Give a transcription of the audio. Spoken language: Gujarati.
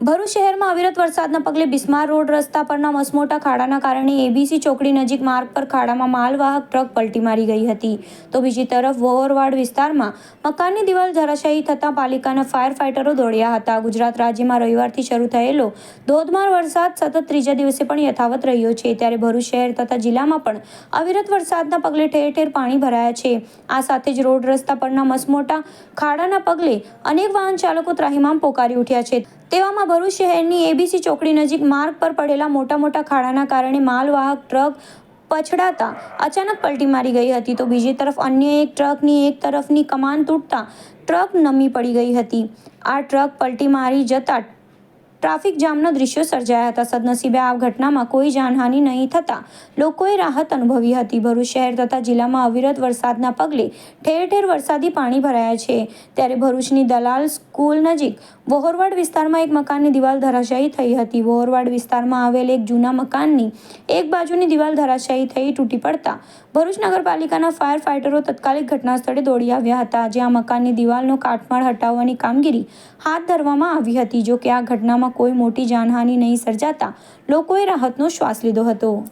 ભરૂચ શહેરમાં અવિરત વરસાદના પગલે બિસ્માર રોડ રસ્તા પરના મસમોટા ખાડાના કારણે એબીસી ચોકડી નજીક માર્ગ પર ખાડામાં માલવાહક ટ્રક પલટી મારી ગઈ હતી. તો બીજી તરફ વોવરવાડ વિસ્તારમાં મકાનની દિવાલ ધરાશાયી થતાં પાલિકાના ફાયર ફાઇટરો દોડ્યા હતા. ગુજરાત રાજ્યમાં રવિવારથી શરૂ થયેલો ધોધમાર વરસાદ સતત ત્રીજા દિવસે પણ યથાવત રહ્યો છે. ત્યારે ભરૂચ શહેર તથા જિલ્લામાં પણ અવિરત વરસાદના પગલે ઠેર ઠેર પાણી ભરાયા છે. આ સાથે જ રોડ રસ્તા પરના મસમોટા ખાડાના પગલે અનેક વાહન ચાલકો ત્રાહિમામ પોકારી ઉઠ્યા છે. તેવામાં ભરૂચ શહેરની એબીસી ચોકડી નજીક માર્ગ પર પડેલા મોટા મોટા ખાડાના કારણે માલવાહક ટ્રક પછડાતા અચાનક પલટી મારી ગઈ હતી તો બીજી તરફ અન્ય એક ટ્રકની એક તરફની કમાન તૂટતા ટ્રક નમી પડી ગઈ હતી. આ ટ્રક પલટી મારી જતા ટ્રાફિક જામના દ્રશ્યો સર્જાયા હતા. સદનસીબે આ ઘટનામાં કોઈ જાનહાનિ નહીં થતાં લોકોએ રાહત અનુભવી હતી. ભરૂચ શહેર તથા જિલ્લામાં અવિરત વરસાદના પગલે ઠેર ઠેર વરસાદી પાણી ભરાયા છે. ત્યારે ભરૂચની દલાલ સ્કૂલ નજીક વહોરવાડ વિસ્તારમાં એક મકાનની દિવાલ ધરાશાયી થઈ હતી. વહોરવાડ વિસ્તારમાં આવેલ એક જૂના મકાનની એક બાજુની દિવાલ ધરાશાયી થઈ તૂટી પડતા ભરૂચ નગરપાલિકાના ફાયર ફાઇટરો તત્કાલિક ઘટના સ્થળે દોડી આવ્યા હતા. જ્યાં મકાનની દિવાલનો કાટમાળ હટાવવાની કામગીરી હાથ ધરવામાં આવી હતી. જો કે આ ઘટનામાં કોઈ મોટી જાનહાનિ નહીં સર્જાતા લોકોએ રાહતનો શ્વાસ લીધો હતો.